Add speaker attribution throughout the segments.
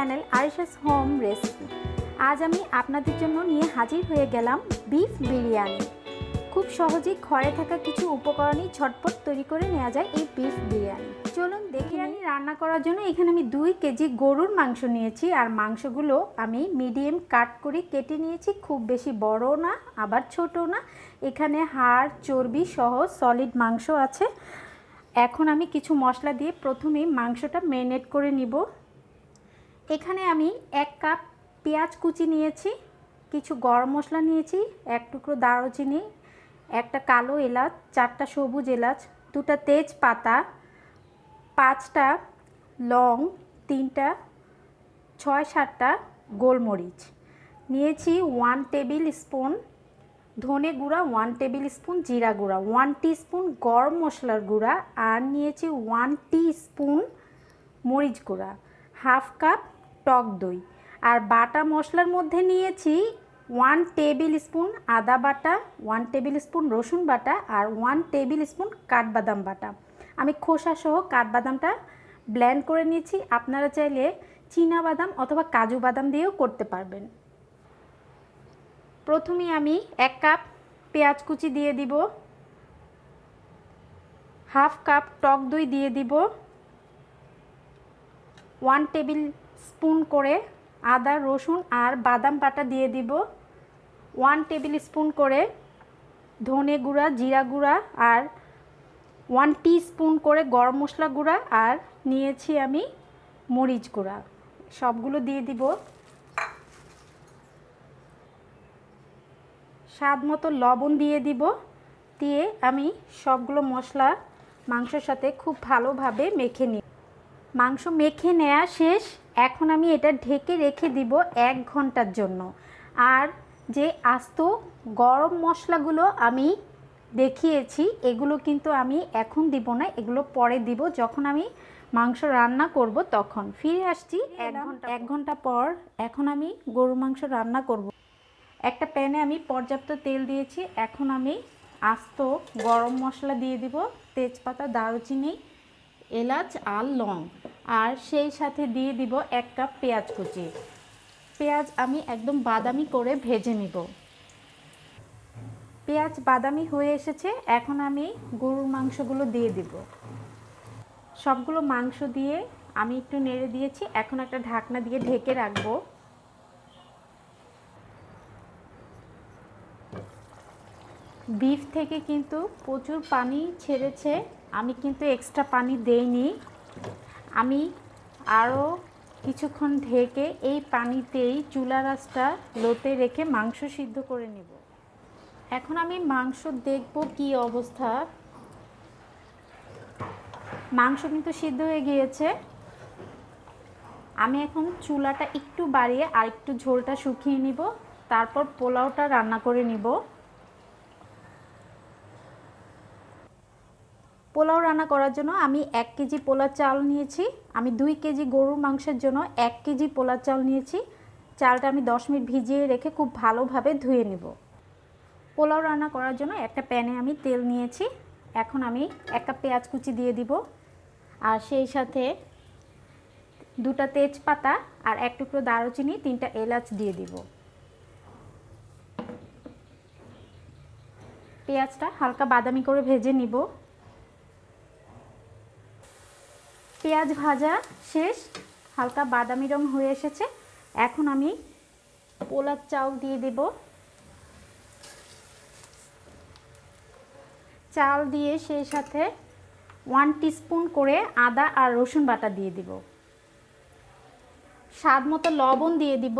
Speaker 1: Channel Arisha's home recipe. আজ আমি আপনাদের জন্য নিয়ে হাজির হয়ে গেলাম বিফ বিরিয়ানি। খুব সহজেই ঘরে থাকা কিছু উপকরণই ঝটপট তৈরি করে নেওয়া যায় এই বিফ বিরিয়ানি। চলুন দেখি আমি রান্না করার জন্য এখানে আমি দুই কেজি গরুর মাংস নিয়েছি, আর মাংসগুলো আমি মিডিয়াম কাট করে কেটে নিয়েছি। খুব বেশি বড় না, আবার ছোট না। এখানে হাড়, চর্বি সহ সলিড মাংস আছে। এখন আমি কিছু মশলা দিয়ে প্রথমেই মাংসটা ম্যারিনেট করে নিব। এখানে আমি এক কাপ পেঁয়াজ কুচি নিয়েছি, কিছু গরম মশলা নিয়েছি, এক টুকরো দারুচিনি, একটা কালো এলাচ, চারটা সবুজ এলাচ, দুটা তেজপাতা, পাঁচটা লং, তিনটা, ছয় সাতটা গোলমরিচ। নিয়েছি ওয়ান টেবিল স্পুন ধনে গুঁড়া ওয়ান টেবিল স্পুন জিরা গুঁড়া ওয়ান স্পুন গরম মশলার গুঁড়া, আর নিয়েছি ওয়ান টি স্পুন মরিচ গুঁড়া। হাফ কাপ টক দই। আর বাটা মশলার মধ্যে নিয়েছি ওয়ান টেবিল স্পুন আদা বাটা ওয়ান টেবিল স্পুন রসুন বাটা আর ওয়ান টেবিল স্পুন কাঠবাদাম বাটা। আমি খোসা সহ কাঠবাদামটা ব্লেন্ড করে নিয়েছি। আপনারা চাইলে চীনা বাদাম অথবা কাজু বাদাম দিয়েও করতে পারবেন। প্রথমে আমি এক কাপ পেঁয়াজ কুচি দিয়ে দিব। হাফ কাপ টক দই দিয়ে দিব। ওয়ান টেবিল স্পুন করে আদা, রসুন আর বাদাম বাটা দিয়ে দিব। ওয়ান টেবিল স্পুন করে ধনে গুঁড়া, জিরা গুঁড়া আর ওয়ান স্পুন করে গরম মশলা গুঁড়া আর নিয়েছি আমি মরিচ গুঁড়া। সবগুলো দিয়ে দিব। স্বাদ মতো লবণ দিয়ে দিব। দিয়ে আমি সবগুলো মশলা মাংসের সাথে খুব ভালোভাবে মেখে নিই মাংস মেখে নেওয়া শেষ। এখন আমি এটা ঢেকে রেখে দিব এক ঘণ্টার জন্য। আর যে আস্ত গরম মশলাগুলো আমি দেখিয়েছি এগুলো কিন্তু আমি এখন দিব না এগুলো পরে দিব। যখন আমি মাংস রান্না করব তখন। ফিরে আসছি এক ঘণ্টা এক ঘণ্টা পর। এখন আমি গরু মাংস রান্না করব। একটা প্যানে আমি পর্যাপ্ত তেল দিয়েছি। এখন আমি আস্ত গরম মশলা দিয়ে দিব। তেজপাতা দারুচিনি এলাচ আর লং। আর সেই সাথে দিয়ে দিব এক কাপ পেঁয়াজ কুচি। পেঁয়াজ আমি একদম বাদামি করে ভেজে নিব। পেঁয়াজ বাদামি হয়ে এসেছে, এখন আমি গরুর মাংসগুলো দিয়ে দিব। সবগুলো মাংস দিয়ে আমি একটু নেড়ে দিয়েছি, এখন একটা ঢাকনা দিয়ে ঢেকে রাখব। বিফ থেকে কিন্তু প্রচুর পানি ছেড়েছে। আমি কিন্তু এক্সট্রা পানি দেইনি। আমি আরও কিছুক্ষণ ঢেকে এই পানিতেই চুলা রাসটা লোতে রেখে মাংস সিদ্ধ করে নেব। এখন আমি মাংস দেখব কি অবস্থা। মাংস কিন্তু সিদ্ধ হয়ে গিয়েছে। আমি এখন চুলাটা একটু বাড়িয়ে আর একটু ঝোলটা শুকিয়ে নিব। তারপর পোলাওটা রান্না করে নিব। পোলাও রান্না করার জন্য আমি এক কেজি পোলা চাল নিয়েছি। আমি দুই কেজি গরুর মাংসের জন্য এক কেজি পোলা চাল নিয়েছি। চালটা আমি দশ মিনিট ভিজিয়ে রেখে খুব ভালোভাবে ধুয়ে নেব। পোলাও রান্না করার জন্য একটা প্যানে আমি তেল নিয়েছি। এখন আমি এক কাপ পেঁয়াজ কুচি দিয়ে দিব। আর সেই সাথে দুটা তেজপাতা আর এক টুকরো দারুচিনি, তিনটা এলাচ দিয়ে দিব। পেঁয়াজটা হালকা বাদামি করে ভেজে নিব। পেঁয়াজ ভাজা শেষ, হালকা বাদামি রং হয়ে এসেছে। এখন আমি পোলার চাল দিয়ে দেব। চাল দিয়ে সেই সাথে ওয়ান স্পুন করে আদা আর রসুন বাটা দিয়ে দিব। স্বাদ মতো লবণ দিয়ে দিব।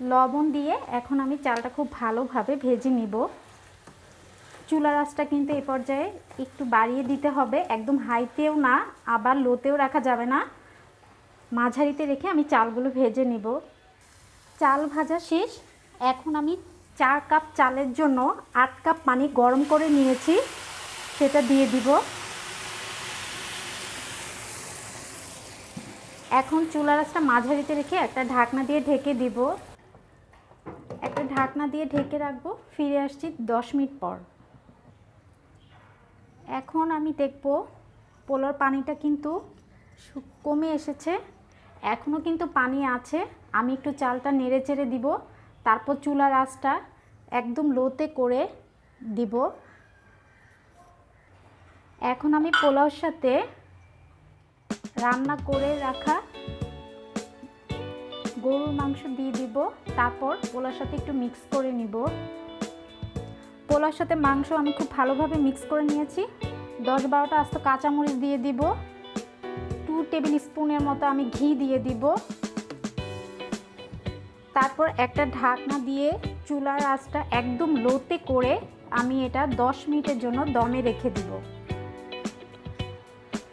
Speaker 1: লবণ দিয়ে এখন আমি চালটা খুব ভালোভাবে ভেজে নিব। চুলা রাসটা কিন্তু এই পর্যায়ে একটু বাড়িয়ে দিতে হবে। একদম হাইতেও না, আবার লোতেও রাখা যাবে না। মাঝারিতে রেখে আমি চালগুলো ভেজে নিব। চাল ভাজা শেষ। এখন আমি চার কাপ চালের জন্য আট কাপ পানি গরম করে নিয়েছি। সেটা দিয়ে দিব। এখন চুলা রাসটা মাঝারিতে রেখে একটা ঢাকনা দিয়ে ঢেকে দিব। একটা ঢাকনা দিয়ে ঢেকে রাখব। ফিরে আসছি দশ মিনিট পর। এখন আমি দেখব, পোলার পানিটা কিন্তু কমে এসেছে। এখনও কিন্তু পানি আছে। আমি একটু চালটা নেড়ে চেড়ে দিব। তারপর চুলার আঁচটা একদম লোতে করে দিব। এখন আমি পোলাওর সাথে রান্না করে রাখা গরুর মাংস দিয়ে দিব। তারপর পোলার সাথে একটু মিক্স করে নিব। পোলার সাথে মাংস আমি খুব ভালোভাবে মিক্স করে নিয়েছি। দশ বারোটা আস্ত কাঁচামরিচ দিয়ে দিব। টু টেবিল স্পুনের মতো আমি ঘি দিয়ে দিব। তারপর একটা ঢাকনা দিয়ে চুলার আঁচটা একদম লোতে করে আমি এটা দশ মিনিটের জন্য দমে রেখে দিব।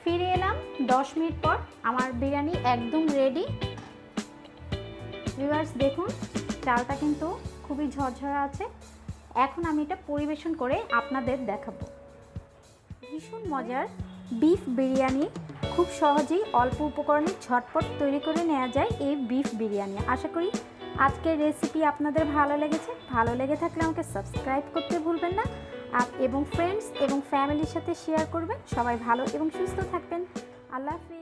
Speaker 1: ফিরে এলাম দশ মিনিট পর আমার বিরিয়ানি একদম রেডি ভিউয়ার্স দেখুন, চালটা কিন্তু খুবই ঝরঝরা আছে। এখন আমি এটা পরিবেশন করে আপনাদের দেখাবো। ভীষণ মজার বিফ বিরিয়ানি। খুব সহজেই অল্প উপকরণে ঝটপট তৈরি করে নেওয়া যায় এই বিফ বিরিয়ানি। আশা করি আজকের রেসিপি আপনাদের ভালো লেগেছে। ভালো লেগে থাকলে আমাকে সাবস্ক্রাইব করতে ভুলবেন না। এবং ফ্রেন্ডস এবং ফ্যামিলির সাথে শেয়ার করবেন। সবাই ভালো এবং সুস্থ থাকবেন। আল্লাহ হাফিজ।